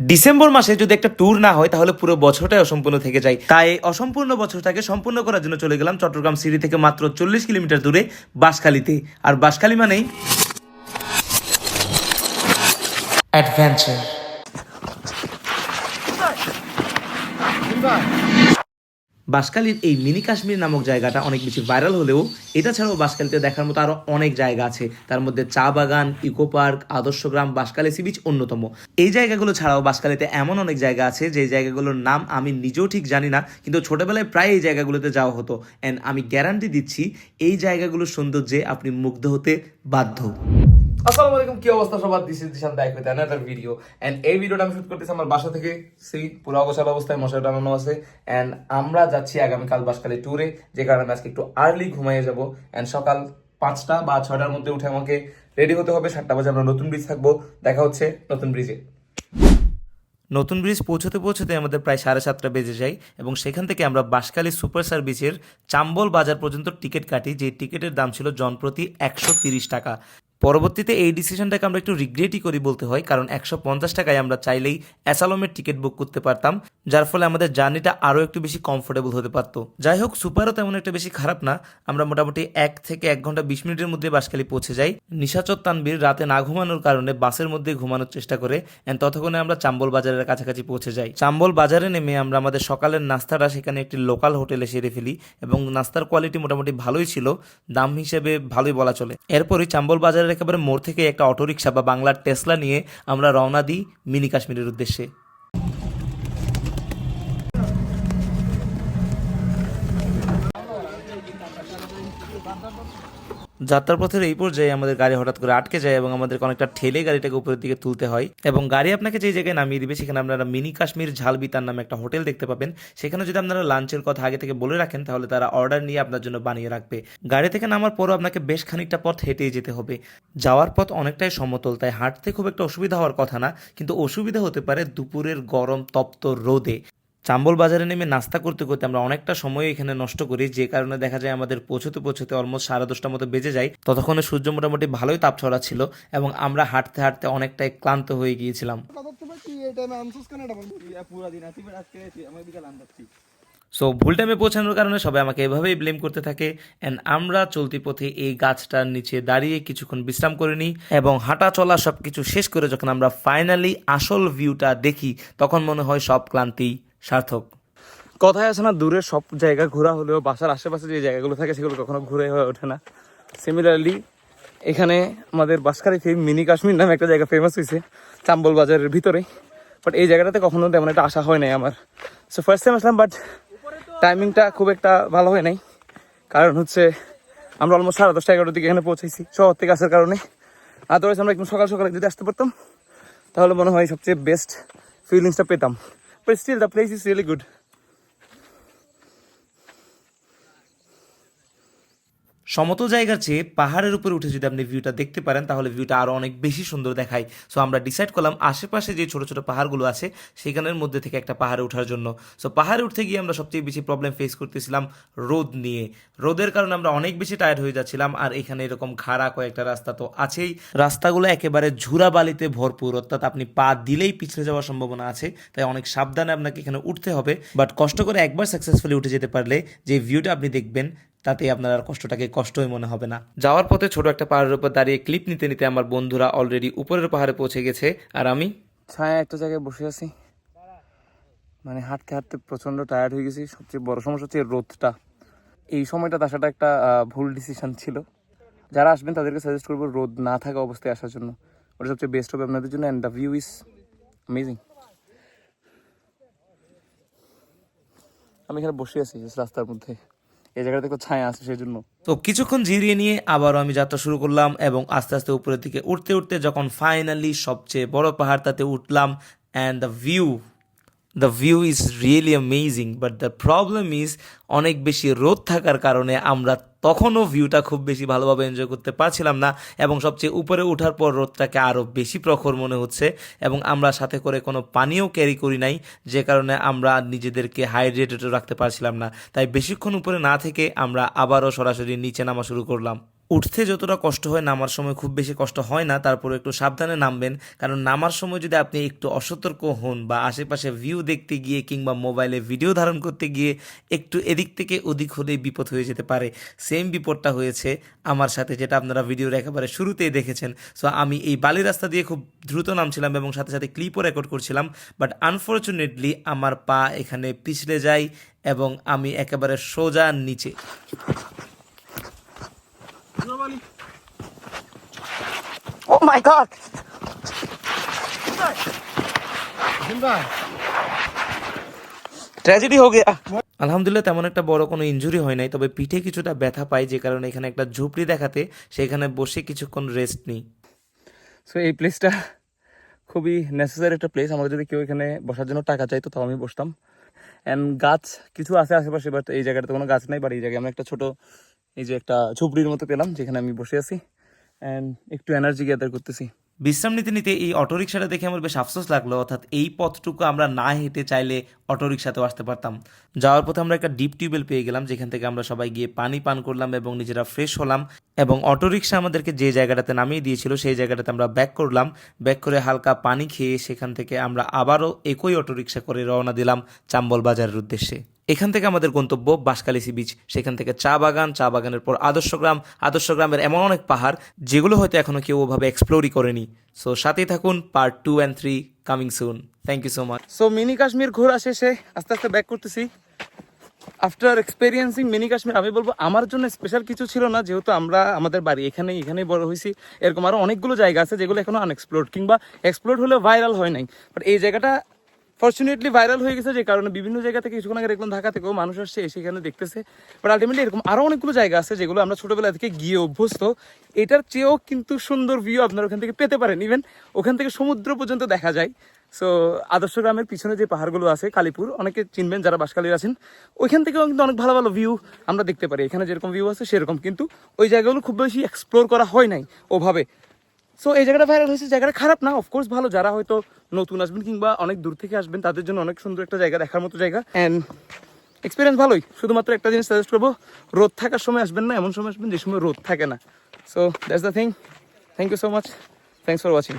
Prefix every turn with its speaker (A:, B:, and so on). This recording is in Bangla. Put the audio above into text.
A: ডিসেম্বর মাসে যদি একটা ট্যুর না হয় তাহলে পুরো বছরটাই অসম্পূর্ণ থেকে যায়। তাই অসম্পূর্ণ বছরটাকে সম্পূর্ণ করার জন্য চলে গেলাম চট্টগ্রাম সিটি থেকে মাত্র চল্লিশ কিলোমিটার দূরে বাঁশখালীতে। আর বাঁশখালী মানেই অ্যাডভেঞ্চার বাঁশখালীর এই মিনি কাশ্মীর নামক জায়গাটা অনেক বেশি ভাইরাল হলেও এটা ছাড়াও বাঁশখালীতে দেখার মতো আরও অনেক জায়গা আছে। তার মধ্যে চা বাগান, ইকো পার্ক, আদর্শ গ্রাম বাঁশখালী সি বিচ অন্যতম। এই জায়গাগুলো ছাড়াও বাসকালিতে এমন অনেক জায়গা আছে যে জায়গাগুলোর নাম আমি নিজেও ঠিক জানি না, কিন্তু ছোটবেলায় প্রায় এই জায়গাগুলোতে যাওয়া হতো। অ্যান্ড আমি গ্যারান্টি দিচ্ছি, এই জায়গাগুলোর সৌন্দর্যে আপনি মুগ্ধ হতে বাধ্য।
B: আসসালামু আলাইকুম, কি অবস্থা? সবার this is Dishan back with another video and এই ভিডিওটা আমি শুট করতেছি আমার বাসা থেকে, সেই পুরো অগোছাল অবস্থায় মশারি টানানো আছে। এন্ড আমরা যাচ্ছি আগামীকাল বাসকালে ট্যুরে যে কারণে আমি আজকে একটু আর্লি ঘুমাইয়ে যাব। এন্ড সকাল পাঁচটা বা ছয়টার মধ্যে উঠে আমাকে রেডি হতে হবে। সাতটা বাজে আমরা নতুন ব্রিজ থাকব। দেখা হচ্ছে নতুন ব্রিজে
A: নতুন ব্রিজ পৌঁছতে পৌঁছতে আমাদের প্রায় সাড়ে সাতটা বেজে যায়। এবং সেখান থেকে আমরা বাঁশখালী সুপার সার্ভিসের চাম্বল বাজার পর্যন্ত টিকিট কাটি। যে টিকিটের দাম ছিল জনপ্রতি একশো তিরিশ টাকা। পরবর্তীতে এই ডিসিশনটাকে আমরা একটু রিগ্রেটই করি বলতে হয়, কারণ একশো পঞ্চাশ টাকায় আমরা চাইলেই অ্যাসালমের টিকিট বুক করতে পারতাম, যার ফলে আমাদের জার্নিটা আরও একটু বেশি কমফোর্টেবল হতে পারতো। যাই হোক সুপারও তেমন একটা বেশি খারাপ না, আমরা মোটামুটি এক থেকে এক ঘণ্টা বিশ মিনিটের মধ্যে বাসখালী পৌঁছে যাই। নিশাচর তানবীর রাতে না ঘুমানোর কারণে বাসের মধ্যে ঘুমানোর চেষ্টা করে অ্যান্ড ততক্ষণে আমরা চাম্বল বাজারের কাছাকাছি পৌঁছে যাই। চাম্বল বাজারে নেমে আমরা আমাদের সকালের নাস্তাটা সেখানে একটি লোকাল হোটেলে সেরে ফেলি, এবং নাস্তার কোয়ালিটি মোটামুটি ভালোই ছিল, দাম হিসেবে ভালোই বলা চলে। এরপরই চাম্বল বাজারের একেবারে মোড় থেকে একটা অটোরিকশা বা বাংলার টেসলা নিয়ে আমরা রওনা দিই মিনি কাশ্মীরের উদ্দেশ্যে। যাত্রার পথের এই পর্যায়ে আমাদের গাড়ি হঠাৎ করে আটকে যায় এবং আমাদের অনেকটা ঠেলে গাড়িটাকে উপরের দিকে তুলতে হয় এবং গাড়ি আপনাকে যে জায়গায় নামিয়ে দিবে, সেখানে আপনারা মিনি কাশ্মীর ঝালবিতার নামে একটা হোটেল দেখতে পাবেন। সেখানে যদি আপনারা লাঞ্চের কথা আগে থেকে বলে রাখেন, তাহলে তারা অর্ডার নিয়ে আপনার জন্য বানিয়ে রাখবে। গাড়ি থেকে নামার পরও আপনাকে বেশ খানিকটা পথ হেঁটেই যেতে হবে। যাওয়ার পথ অনেকটাই সমতল, তাই হাঁটতে খুব একটা অসুবিধা হওয়ার কথা না, কিন্তু অসুবিধা হতে পারে দুপুরের গরম তপ্ত রোদে। চাম্বল বাজারে নেমে নাস্তা করতে করতে আমরা অনেকটা সময় এখানে নষ্ট করি যে কারণে দেখা যায় আমাদের পৌঁছতে পৌঁছতে অলমোস্ট সাড়ে দশটার মতো বেজে যায়। ততক্ষণে সূর্য মোটামুটি ভালোই তাপ ছড়া ছিল এবং আমরা হাঁটতে হাঁটতে অনেকটাই ক্লান্ত হয়ে গিয়েছিলাম। সো ভুল টাইমে পৌঁছানোর কারণে সবাই আমাকে এভাবেই ব্লেম করতে থাকে অ্যান্ড আমরা চলতি পথে এই গাছটার নিচে দাঁড়িয়ে কিছুক্ষণ বিশ্রাম করে নিই এবং হাঁটা চলা সব কিছু শেষ করে যখন আমরা ফাইনালি আসল ভিউটা দেখি তখন মনে হয় সব ক্লান্তি। সার্থক।
B: কথায় আছে না, দূরে সব জায়গা ঘোরা হলেও বাসার আশেপাশে যে জায়গাগুলো থাকে সেগুলো কখনো ঘুরে হয়ে ওঠে না। সিমিলারলি এখানে আমাদের বাসকারিতে মিনি কাশ্মীর নামে একটা জায়গা ফেমাস হয়েছে, চাম্বল বাজারের ভিতরে বাট এই জায়গাটাতে কখনো তেমন একটা আশা হয় নাই আমার। সো ফার্স্ট টাইম আসলাম বাট টাইমিংটা খুব একটা ভালো হয় নাই। কারণ হচ্ছে, আমরা অলমোস্ট সাড়ে দশটা এগারোটার দিকে এখানে পৌঁছেছি শহর থেকে আসার কারণে। আদারওয়াইজ আমরা একদম সকাল সকালে যদি আসতে পারতাম, তাহলে মনে হয় সবচেয়ে বেস্ট ফিলিংসটা পেতাম। But still the place is really good
A: সমতল জায়গার চেয়ে পাহাড়ের উপরে উঠে যদি আপনি ভিউটা দেখতে পারেন, তাহলে ভিউটা আরও অনেক বেশি সুন্দর দেখায়। সো আমরা ডিসাইড করলাম আশেপাশে যে ছোটো ছোটো পাহাড়গুলো আছে, সেখানের মধ্যে থেকে একটা পাহাড়ে ওঠার জন্য। সো পাহাড়ে উঠতে গিয়ে আমরা সবচেয়ে বেশি প্রবলেম ফেস করতেছিলাম রোদ নিয়ে। রোদের কারণে আমরা অনেক বেশি টায়ার্ড হয়ে যাচ্ছিলাম, আর এখানে এরকম খাড়া কয়েকটা রাস্তা তো আছেই। রাস্তাগুলো একেবারে ঝুরা বালিতে ভরপুর, অর্থাৎ আপনি পা দিলেই পিছলে যাওয়ার সম্ভাবনা আছে, তাই অনেক সাবধানে আপনাকে এখানে উঠতে হবে। বাট কষ্ট করে একবার সাকসেসফুলি উঠে যেতে পারলে যে ভিউটা আপনি দেখবেন তাতে আপনার আর কষ্টটাকে কষ্টই মনে হবে না। যাওয়ার পথে ছোট একটা পাহাড়ের উপর দাঁড়িয়ে ক্লিপ নিতে নিতে আমার বন্ধুরা অলরেডি উপরের পাহাড়ে পৌঁছে গেছে। আর আমি?
B: ছায়া একটা জায়গায় বসে আছি। মানে হাঁটতে হাঁটতে প্রচণ্ড টায়ার্ড হয়ে গেছি। সবচেয়ে বড় সমস্যা হচ্ছে রোদটা। এই সময়টা আসাটা একটা ভুল ডিসিশন ছিল। যারা আসবেন তাদেরকে সাজেস্ট করব রোদ না থাকা অবস্থায় আসার জন্য। ওটা সবচেয়ে বেস্ট হবে আপনাদের জন্য। And the view is amazing আমি এখানে বসে আছি রাস্তার মধ্যে। এই জায়গাটাতে একটু ছায়া আছে সেই জন্য
A: তো কিছুক্ষণ জিরিয়ে নিয়ে আবারও আমি যাত্রা শুরু করলাম এবং আস্তে আস্তে উপরের দিকে উঠতে উঠতে যখন ফাইনালি সবচেয়ে বড় পাহাড় তাতে উঠলাম and the view the view is really amazing but the problem is অনেক বেশি রোদ থাকার কারণে আমরা তখনও ভিউটা খুব বেশি ভালোভাবে এনজয় করতে পারছিলাম না, এবং সবচেয়ে উপরে ওঠার পর রোদটাকে আরও বেশি প্রখর মনে হচ্ছে, এবং আমরা সাথে করে কোনো পানিও ক্যারি করি নাই, যে কারণে আমরা নিজেদেরকে হাইড্রেটেডও রাখতে পারছিলাম না। তাই বেশিক্ষণ উপরে না থেকে আমরা আবারও সরাসরি নিচে নামা শুরু করলাম। উঠতে যতটা কষ্ট হয় নামার সময় খুব বেশি কষ্ট হয় না তারপরে একটু সাবধানে নামবেন। কারণ নামার সময় যদি আপনি একটু অসতর্ক হন বা আশেপাশে ভিউ দেখতে গিয়ে কিংবা মোবাইলে ভিডিও ধারণ করতে গিয়ে একটু এদিক থেকে ওদিক হলেই বিপদ হয়ে যেতে পারে। সেম বিপদটা হয়েছে আমার সাথে, যেটা আপনারা ভিডিওর একেবারে শুরুতেই দেখেছেন। সো আমি এই বালি রাস্তা দিয়ে খুব দ্রুত নামছিলাম এবং সাথে সাথে ক্লিপও রেকর্ড করছিলাম। বাট আনফর্চুনেটলি আমার পা এখানে পিছলে যায় এবং আমি একেবারে সোজা নিচে।
B: ও মাই গড ট্র্যাজেডি হয়ে গিয়া
A: আলহামদুলিল্লাহ তেমন একটা বড় কোনো ইনজুরি হয় নাই তবে পিঠে কিছুটা ব্যথা পাই যে কারণে এখানে একটা ঝুপড়ি দেখাতে সেখানে বসে কিছুক্ষণ রেস্ট নিই।
B: সো এই প্লেসটা খুবই নেসেসারি একটা প্লেস আমাদের যদি কেউ এখানে বসার জন্য টাকা চাইতো তাও আমি বসতাম। অ্যান্ড গাছ কিছু আছে আশেপাশে বাট এই জায়গাটাতে কোনো গাছ নাই বাট এই জায়গায় আমরা একটা ছোট এই যে একটা ঝুপড়ির মতো পেলাম, যেখানে আমি বসে আছি অ্যান্ড একটু এনার্জি গ্যাদার করতেছি।
A: বিশ্রাম নিতে নিতে এই অটোরিকশাটা দেখে আমার বেশ আফসোস লাগল, অর্থাৎ এই পথটুকু আমরা না হেঁটে চাইলে অটোরিকশাতেও আসতে পারতাম। যাওয়ার পথে আমরা একটা ডিপ টিউবওয়েল পেয়ে গেলাম, যেখান থেকে আমরা সবাই গিয়ে পানি পান করলাম এবং নিজেরা ফ্রেশ হলাম এবং অটোরিকশা আমাদেরকে যে জায়গাটাতে নামিয়ে দিয়েছিল, সেই জায়গাটাতে আমরা ব্যাক করলাম। ব্যাক করে হালকা পানি খেয়ে সেখান থেকে আমরা আবারও একই অটোরিকশা করে রওনা দিলাম চাম্বল বাজারের উদ্দেশ্যে। এখান থেকে আমাদের গন্তব্য বাঁশখালী সি বিচ সেখান থেকে চা বাগান, চা বাগানের পর আদর্শ গ্রাম। আদর্শ গ্রামের এমন অনেক পাহাড়, যেগুলো হয়তো এখনও কেউ ওভাবে এক্সপ্লোরই করেনি। সো সাথেই থাকুন part two and three coming soon thank you so much
B: so mini Kashmir ঘোরা শেষে আস্তে আস্তে ব্যাক করতেছি। আফটার এক্সপেরিয়েন্সিং মিনি কাশ্মীর আমি বলব আমার জন্য স্পেশাল কিছু ছিল না, যেহেতু আমরা আমাদের বাড়ি এখানেই এখানেই বড় হয়েছি। এরকম আরও অনেকগুলো জায়গা আছে যেগুলো এখনও আনএক্সপ্লোর্ড কিংবা এক্সপ্লোর হলে ভাইরাল হয় নাই। বাট এই জায়গাটা ফর্চুনেটলি ভাইরাল হয়ে গেছে যে কারণে বিভিন্ন জায়গা থেকে কিছুক্ষণ আগে দেখলাম ঢাকা থেকেও মানুষ আসছে, এসে এখানে দেখতেছে। বাট আলটিমেটলি এরকম আরও অনেকগুলো জায়গা আছে যেগুলো আমরা ছোটোবেলা থেকে গিয়ে অভ্যস্ত। এটার চেয়েও কিন্তু সুন্দর ভিউ আপনারা ওখান থেকে পেতে পারেন। ইভেন ওখান থেকে সমুদ্র পর্যন্ত দেখা যায়। সো আদর্শ গ্রামের পিছনে যে পাহাড়গুলো আছে, কালীপুর, অনেকে চিনবেন যারা বাসকালীর আছেন, ওইখান থেকেও কিন্তু অনেক ভালো ভালো ভিউ আমরা দেখতে পারি। এখানে যেরকম ভিউ আছে সেরকম। কিন্তু ওই জায়গাগুলো খুব বেশি এক্সপ্লোর করা হয় নাই ওভাবে। সো এই জায়গাটা ভাইরাল হয়েছে, জায়গাটা খারাপ না অফকোর্স ভালো। যারা হয়তো নতুন আসবেন কিংবা অনেক দূর থেকে আসবেন, তাদের জন্য অনেক সুন্দর একটা জায়গা, দেখার মতো জায়গা। অ্যান্ড এক্সপিরিয়েন্স ভালোই। শুধুমাত্র একটা জিনিস সাজেস্ট করব, রোদ থাকার সময় আসবেন না, এমন সময় আসবেন যে সময় রোদ থাকে না। So that's the thing thank you so much thanks for watching